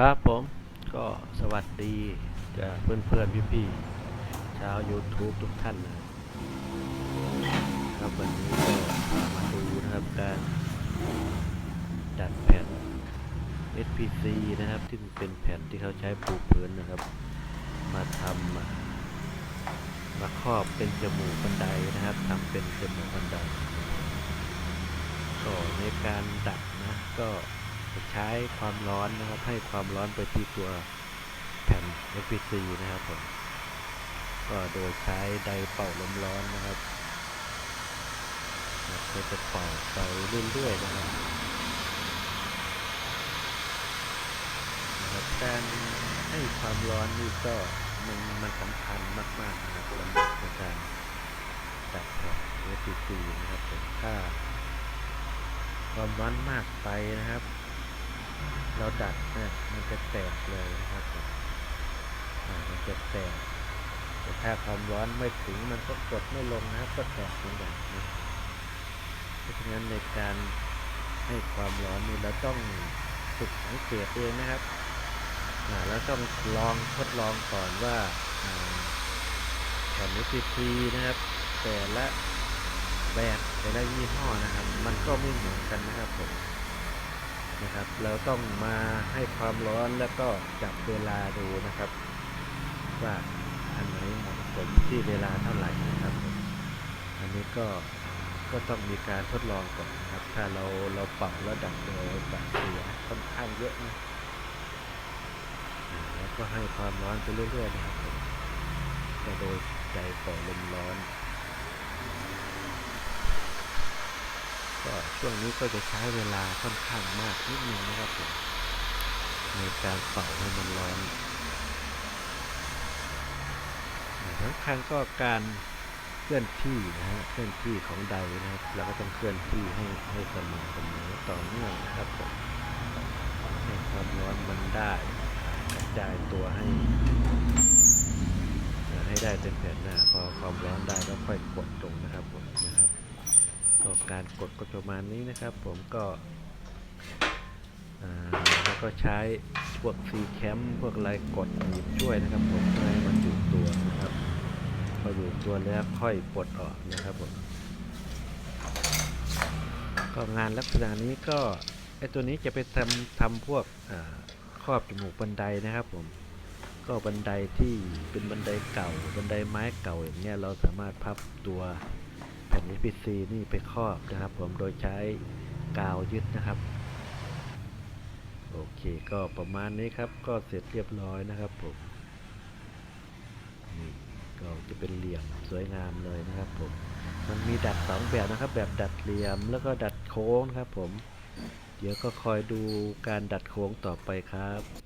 ครับผมก็สวัสดีจะเพื่อนเพื่อนพี่พี่ๆชาว YouTube ทุกท่านนะครับวันนี้ก็มาดูนะครับการดัดแผ่น SPC นะครับที่เป็นแผ่นที่เขาใช้ปูพื้นนะครับ มาทำมาครอบเป็นจมูกบันไดนะครับทำเป็นจมูกบันไดก็ในการดัดนะก็ ใช้ความร้อนนะครับ ให้ความร้อนไปที่ตัวแผ่น FPC นะครับผม ก็โดยใช้ไดเป่าลมร้อนนะครับก็จะเป่าไปเรื่อยๆนะครับนะครับการให้ความร้อนนี่ก็มันมันสำคัญมากๆนะครับสำหรับในการดัดแผ่น FPC นะครับผมถ้าความร้อนมากไปนะครับ เราดัดเนี่ยมันจะแตกเลยนะครับมันจะแตกแต่ถ้าความร้อนไม่ถึงมันก็กดไม่ลงนะครับก็แตกเหมือนกันนะเพราะฉะนั้นในการให้ความร้อนนี่เราต้องฝึกสังเกตเองนะครับแล้วต้องลองทดลองก่อนว่าอ่าแผ่น PPT นะครับ แต่ละแบบแต่ละยี่ห้อนะครับ มันก็ไม่เหมือนกันนะครับผม นะครับ เราต้องมาให้ความร้อนแล้วก็จับเวลาดูนะครับ ว่าอันไหนเหมาะสมที่เวลาเท่าไหร่นะครับ อันนี้ก็ก็ต้องมีการทดลองก่อนนะครับ ถ้าเราเราเป่าแล้วดับโดยแบบเสียค่อนข้างเยอะนะแล้วก็ให้ความร้อนไปเรื่อยๆนะครับผมจะโดยใจเป่าลมร้อน ก็ช่วงนี้ก็จะใช้เวลาค่อนข้างมากนิดนึงนะครับผมในการเป่าให้มันร้อนทั้งครั้งก็การเคลื่อนที่นะฮะเคลื่อนที่ของใดนะครับเราก็ต้องเคลื่อนที่ให้ให้เสมอเสมอต่อเนื่องนะครับผมให้ความร้อนมันได้กระจายตัวให้ให้ได้เต็มแผ่นหน้าพอความร้อนได้ก็ค่อยกดลงนะครับผมนะครับ ก็การกดก็ประมาณนี้นะครับ ผมก็แล้วก็ใช้พวกซีแคมพวกอะไรกดหนีบช่วยนะครับ ผมเพื่อให้มันอยู่ตัวนะครับพออยู่ตัวแล้วค่อยปลดออกนะครับผมก็งานลักษณะนี้ก็ไอตัวนี้จะไปทำทำพวกครอบจมูกบันไดนะครับผมก็บันไดที่เป็นบันไดเก่า บันไดไม้เก่าอย่างเงี้ยเราสามารถพับตัว ผ่น FPC นี่ไปครอบนะครับ ผมโดยใช้กาวยึดนะครับ โอเคก็ประมาณนี้ครับ ก็เสร็จเรียบร้อยนะครับผมนี่ก็จะเป็นเหลี่ยมสวยงามเลยนะครับผม มันมีดัดสองแบบนะครับ แบบดัดเหลี่ยมแล้วก็ดัดโค้งครับผม เดี๋ยวก็คอยดูการดัดโค้งต่อไปครับ